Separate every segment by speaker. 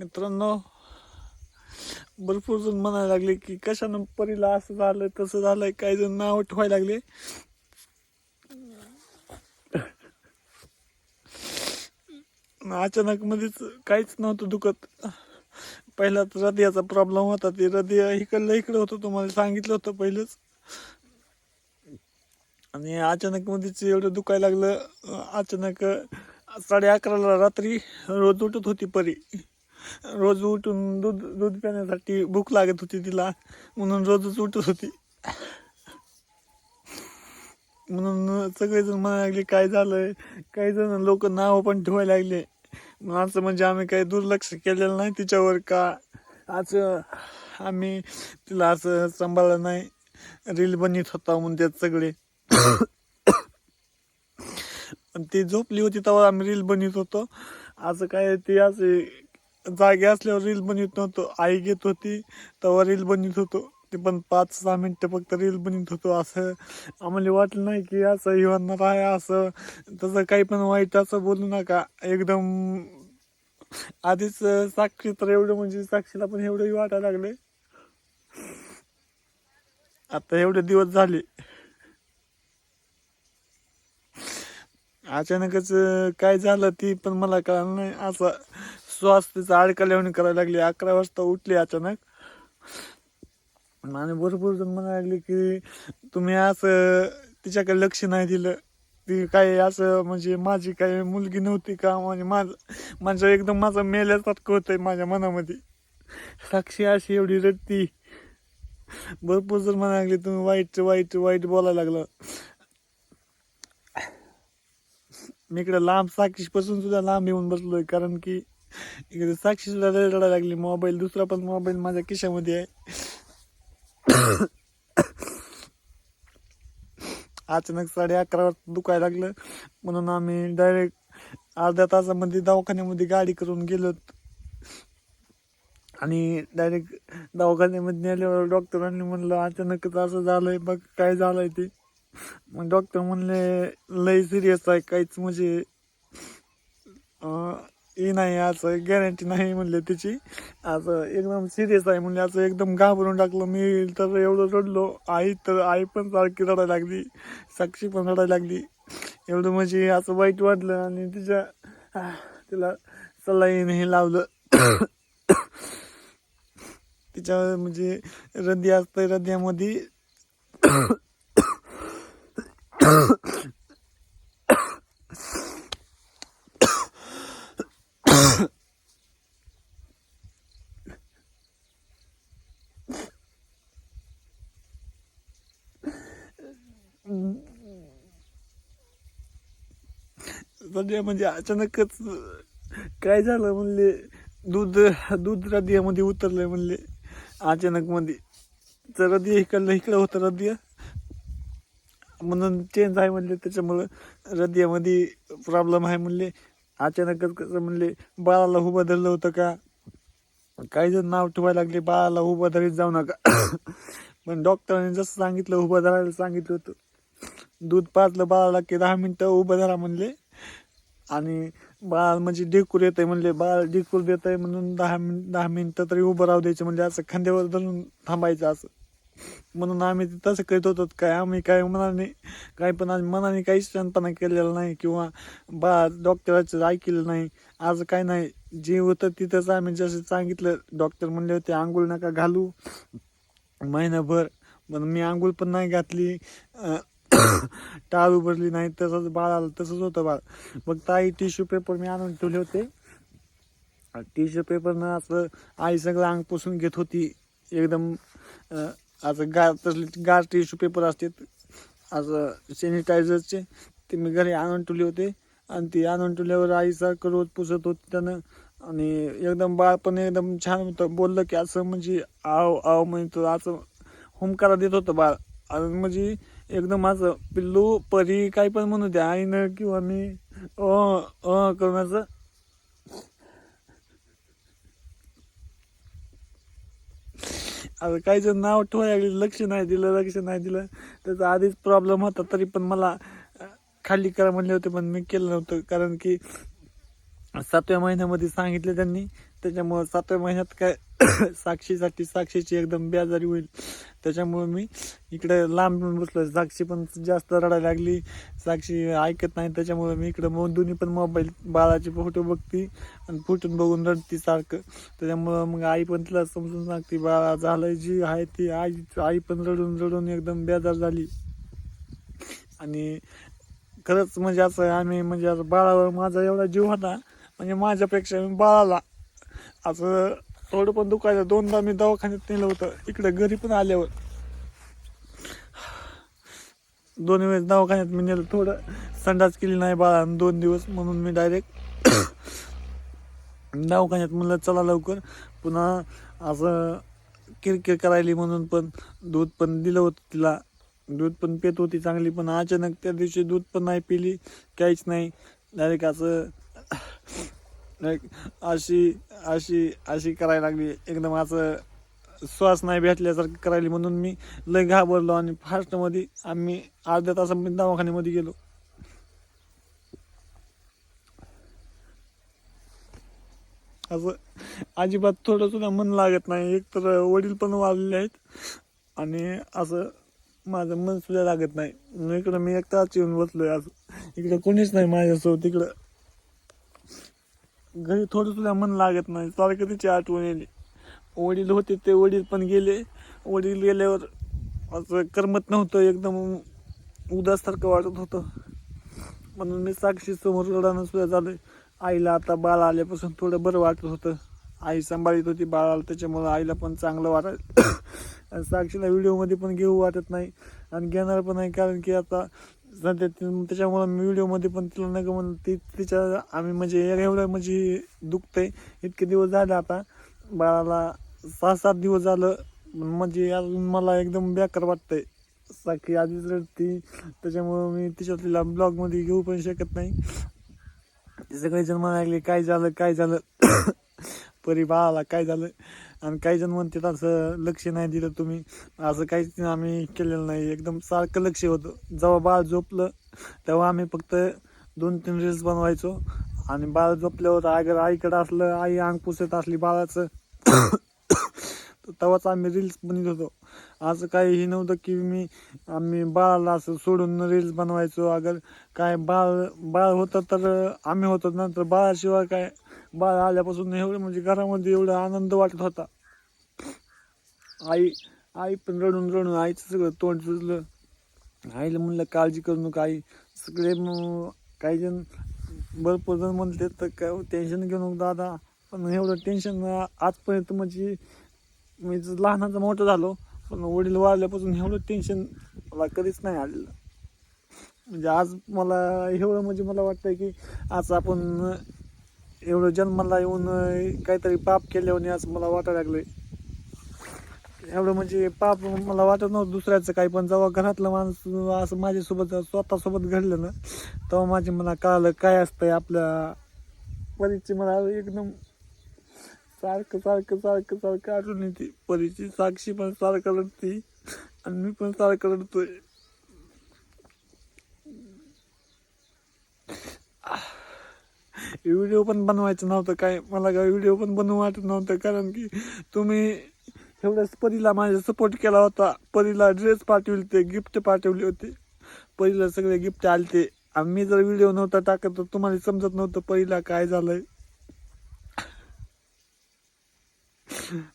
Speaker 1: मित्रांनो भरपूर जण म्हणायला लागले की कशानं परीला असं झालं तसं झालंय काही जण नाव ठेवायला लागले. अचानक मध्येच काहीच नव्हतं दुखत. पहिला तर हृदयाचा प्रॉब्लेम होता ते हृदय इकडलं इकडं होतं तुम्हाला सांगितलं होतं पहिलंच. आणि अचानक मध्येच एवढं दुखायला लागलं अचानक साडे अकराला रात्री रोज उठत होती परी. रोज उठून दूध दूध पिण्यासाठी भूक लागत होती तिला. म्हणून रोजच उठत होती. म्हणून सगळेजण म्हणायला लागले काय झालंय? काही जण लोक नाव पण ठेवायला लागले. असं म्हणजे आम्ही काही दुर्लक्ष केलेलं नाही तिच्यावर का? असं आम्ही तिला असं सांभाळलं नाही. रील बनत होता म्हणून त्यात सगळे. ती झोपली होती तेव्हा आम्ही रील बनित होतो. असं काय ते असे जागे असल्यावर रील बनवित नव्हतो. आई घेत होती तेव्हा रील बनवित होतो. ते पण पाच सहा मिनटं फक्त रील बनवित होतो असं. आम्हाला वाटलं नाही की असं हे होणार आहे असं. तसं काही पण वाईट असं बोलू नका. एकदम आधीच साक्षी तर एवढं म्हणजे साक्षीला पण एवढंही वाटायला लागले. आता एवढे दिवस झाले. अचानकच काय झालं ती पण मला कळलं नाही. असं श्वास तिचा अडकल्यावर करायला लागली. अकरा वाजता उठली अचानक. आणि भरपूर जण म्हणायला लागले की तुम्ही असं तिच्याकडे लक्ष नाही दिलं. ती काय असं म्हणजे माझी काही मुलगी नव्हती का? म्हणजे माझं माझं एकदम माझं मेल्यासारखं होतंय माझ्या मनामध्ये. साक्षी अशी एवढी रडती. भरपूर जण म्हणायला लागले तुम्ही वाईट वाईट वाईट बोलायला लागलं. मी इकडे लांब साक्षीपासून सुद्धा लांब येऊन बसलोय. कारण की इकडे साक्षीला सुद्धा रडायला लागली. मोबाईल दुसरा पण मोबाईल माझ्या खिशामध्ये आहे. अचानक साडे अकरा वाजता दुखायला लागलं. म्हणून आम्ही डायरेक्ट अर्ध्या तासामध्ये दवाखान्यामध्ये गाडी करून गेलो. आणि डायरेक्ट दवाखान्यामध्ये नेल्यावर डॉक्टरांनी म्हणलं अचानकच असं झालंय बघ काय झालंय ते. मग डॉक्टर म्हणले लय सिरियस आहे काहीच म्हणजे ही नाही असं गॅरंटी नाही म्हणले त्याची असं एकदम सिरियस आहे म्हणले असं एकदम घाबरून टाकलं मी. तर एवढं रडलो. आई तर आई पण सारखी रडायला लागली. साक्षी पण रडायला लागली. एवढं म्हणजे असं वाईट वाटलं आणि तिच्या तिला सलाईन हे लावलं. तिच्या म्हणजे हृदय असतं हृदयामध्ये सध्या म्हणजे अचानकच काय झालं म्हणले दूध दूध हृदयामध्ये उतरलंय म्हणले. अचानक मध्ये तर हृदय इकडलं इकडं होतं हृदय म्हणून चेंज आहे म्हणले त्याच्यामुळं हृदयामध्ये प्रॉब्लेम आहे म्हणले. अचानकच कसं म्हणले बाळाला उभं धरलं होतं का? काही जण नाव ठेवायला लागले बाळाला उभं धरीत जाऊ नका. पण डॉक्टरांनी जसं सांगितलं उभं धरायला सांगितलं होतं. दूध पाजलं बाळाला की दहा मिनटं उभं धरा म्हणले. आणि बाळ म्हणजे डेकूर येत आहे म्हणले बाळ डेकूर देत आहे म्हणून दहा मिनिट दहा मिनिटं तरी उभं राहू द्यायचं म्हणजे असं खांद्यावर धरून थांबायचं असं. म्हणून आम्ही तसं करीत होतो काय आम्ही काय मनाने काय पण आम्ही मनाने काहीच शांतपणा केलेलं नाही किंवा बा डॉक्टराचं ऐकलेलं नाही आज काय नाही जे होतं तिथंच आम्ही जसं सांगितलं डॉक्टर म्हणले होते आंघोळ नका घालू महिनाभर. पण मी आंघोळ पण नाही घातली. टाळ उभारली नाही तसंच बाळ आलं तसंच होतं बाळ. मग ताई टिश्यू पेपर मी आणून ठेवले होते. टिश्यू पेपरनं असं आई सगळं अंग पुसून घेत होती. एकदम असं गार तसले गार टिश्यू पेपर असतात असं सॅनिटायझरचे ते मी घरी आणून ठेवले होते. आणि ती आणून ठेवल्यावर आईसारखं रोज पुसत होती त्यानं. आणि एकदम बाळ पण एकदम छान होतं. बोललं की असं म्हणजे आव आव म्हणतो असं हुमकारा देत होतं बाळ. आणि म्हणजे एकदम असं पिल्लू परी काय पण म्हणू द्या आईनं किंवा मी अ अ करून असं आता काही जण नाव ठेवायला लक्ष नाही दिलं लक्ष नाही दिलं. त्याचा आधीच प्रॉब्लेम होता तरी पण मला खाली करा म्हणले होते पण मी केलं नव्हतं. कारण की सातव्या महिन्यामध्ये सांगितले त्यांनी त्याच्यामुळं सातव्या महिन्यात काय साक्षीसाठी साक्षीची एकदम बेजारी होईल. त्याच्यामुळे मी इकडे लांब बसलो साक्षी पण जास्त रडायला लागली. साक्षी ऐकत नाही. त्याच्यामुळे मी इकडे मग दोन्ही पण मोबाईल बाळाचे फोटो बघती आणि फुटून बघून रडती सारखं. त्याच्यामुळं मग आई पण तिला समजून सांगते बाळा झालं जी आहे ती आई आई पण रडून रडून एकदम बेजार झाली. आणि खरंच म्हणजे असं आम्ही म्हणजे असं बाळावर माझा एवढा जीव होता. म्हणजे माझ्यापेक्षा मी बाळाला असं थोडं पण दुखायचं. दोनदा मी दवाखान्यात नेलं होतं. इकडे घरी पण आल्यावर. दोन वेळेस दवाखान्यात मी नेलं. थोडं संडास केली नाही बाळा. दोन दिवस म्हणून मी डायरेक्ट दवाखान्यात म्हणलं चला लवकर. पुन्हा असं किरकिर करायली म्हणून पण दूध पण दिलं होतं तिला. दूध पण पित होती चांगली पण अचानक त्या दिवशी दूध पण नाही पिली. काहीच नाही. डायरेक्ट असं नाही अशी अशी अशी करायला लागली. एकदम असं श्वास नाही भेटल्यासारखं करायली म्हणून मी लय घाबरलो आणि फास्टमध्ये आम्ही अर्ध्या तासामध्ये दवाखान्यामध्ये गेलो. असं अजिबात थोडं सुद्धा मन लागत नाही. एक तर वडील पण वाढलेले आहेत आणि असं माझं मन सुद्धा लागत नाही. मग इकडं मी एकटाच येऊन बसलोय. आज इकडं कोणीच नाही माझ्यासोबत. इकडं घरी थोडं तुला मन लागत नाही. सारखं तिची आठवण येते वडील होते ते वडील पण गेले. वडील गेल्यावर असं करमत नव्हतं. एकदम उदाससारखं वाटत होतं. म्हणून मी साक्षी समोर लढाणं सुद्धा झालं. आईला आता बाळ आल्यापासून थोडं बरं वाटत होतं. आई सांभाळीत होती बाळाला. त्याच्यामुळं आईला पण चांगलं वाटत आणि साक्षीला व्हिडिओमध्ये पण घेऊ वाटत नाही. आणि घेणार पण नाही. कारण की आता त्याच्यामुळं मी व्हिडिओमध्ये पण तिला नका म्हणलं ती तिच्या आम्ही म्हणजे एवढं म्हणजे दुखतंय. इतके दिवस झाले आता. बाळाला सहा सात दिवस झालं. म्हणजे अजून मला एकदम बेकार वाटतंय. साखी आधीच रडती. त्याच्यामुळं मी तिच्या तिला ब्लॉगमध्ये घेऊ पण शकत नाही. सगळेजण म्हणाले काय झालं? काय झालं? परी बाळाला काय झालं? आणि काही जण म्हणतात असं लक्ष नाही दिलं तुम्ही. असं काहीच आम्ही केलेलं नाही. एकदम सारखं लक्ष होतं. जेव्हा बाळ झोपलं तेव्हा आम्ही फक्त दोन तीन रील्स बनवायचो. आणि बाळ झोपल्यावर अगर आईकडं असलं आई अंग पुसत असली बाळाचं तेव्हाच आम्ही रील्स बनवत होतो. असं काही हे नव्हतं की मी आम्ही बाळाला असं सोडून रील्स बनवायचो. अगर काय बाळ बाळ होतं तर आम्ही होतो. नंतर बाळाशिवाय काय बाळ आल्यापासून एवढं म्हणजे घरामध्ये एवढा आनंद वाटत होता. आई आई पण रडून रडून आईचं सगळं तोंड सुचलं आईला म्हणलं काळजी करू नका आई. सगळे मग काही जण भरपूर जण म्हणते तर काय हो, टेन्शन घेऊ नको दादा. पण एवढं टेन्शन आजपर्यंत म्हणजे मी जर लहानाचा मोठं झालो पण वडील वाढल्यापासून एवढं टेन्शन मला कधीच नाही आलेलं. म्हणजे आज मला एवढं म्हणजे मला वाटतं की आज आपण एवढं जन्माला येऊन काहीतरी पाप केल्याने असं मला वाटायला लागलंय. एवढं म्हणजे पाप मला वाटत नव्हतं दुसऱ्याचं काही पण जेव्हा घरातलं माणूस असं माझ्यासोबत स्वतःसोबत घडलं ना तेव्हा माझे मला कळालं काय असतंय आपल्या परीची मला एकदम सारखं सारखं सारखं सारखं आठवण येते. परीची साक्षी पण सारखं रडते आणि मी पण सारखं रडतोय. व्हिडिओ पण बनवायचं नव्हतं काय? मला काय व्हिडिओ पण बनवू वाटत नव्हतं कारण की तुम्ही एवढ्याच परीला माझा सपोर्ट केला होता. परीला ड्रेस पाठवले ते गिफ्ट पाठवले होते. परीला सगळे गिफ्ट आलते. आणि मी जर व्हिडिओ नव्हता टाकत तर तुम्हाला समजत नव्हतं परीला काय झालंय.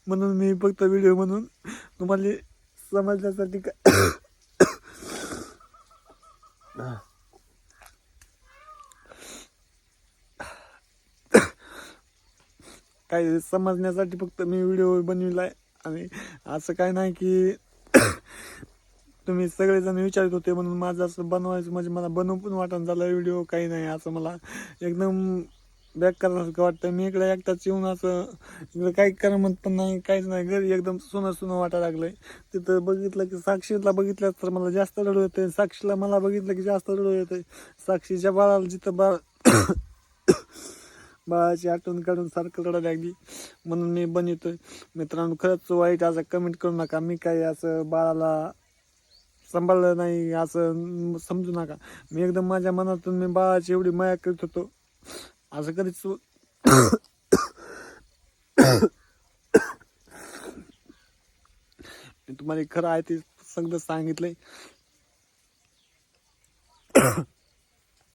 Speaker 1: म्हणून मी फक्त व्हिडिओ म्हणून. तुम्हाला समजण्यासाठी काय काय समजण्यासाठी फक्त मी व्हिडिओ बनविलाय. आणि असं काय नाही की तुम्ही सगळेजण विचारत होते म्हणून माझं असं बनवायचं म्हणजे मला बनवून पण वाटण झालं व्हिडिओ काही नाही असं मला एकदम बॅक करायसारखं वाटतं. मी इकडे एकटाच येऊन असं इकडे काही करमत पण नाही काहीच नाही. घरी एकदम सोनं सोनं वाटायला लागलंय. तिथं बघितलं की साक्षीला बघितलं तर मला जास्त रडू येते साक्षीला मला बघितलं की जास्त रडू येते साक्षीच्या बाळाला जिथं बाळ बाळाची आठवण काढून सारखं रडायला लागली. म्हणून मी बनवतोय. मित्रांनो खरंच वाईट असं कमेंट करू नका. मी काही असं बाळाला सांभाळलं नाही असं समजू नका. मी एकदम माझ्या मनातून मी बाळाची एवढी माया करत होतो. असं कधीच तुम्हाला खरं आहे ते सगळं सांगितलंय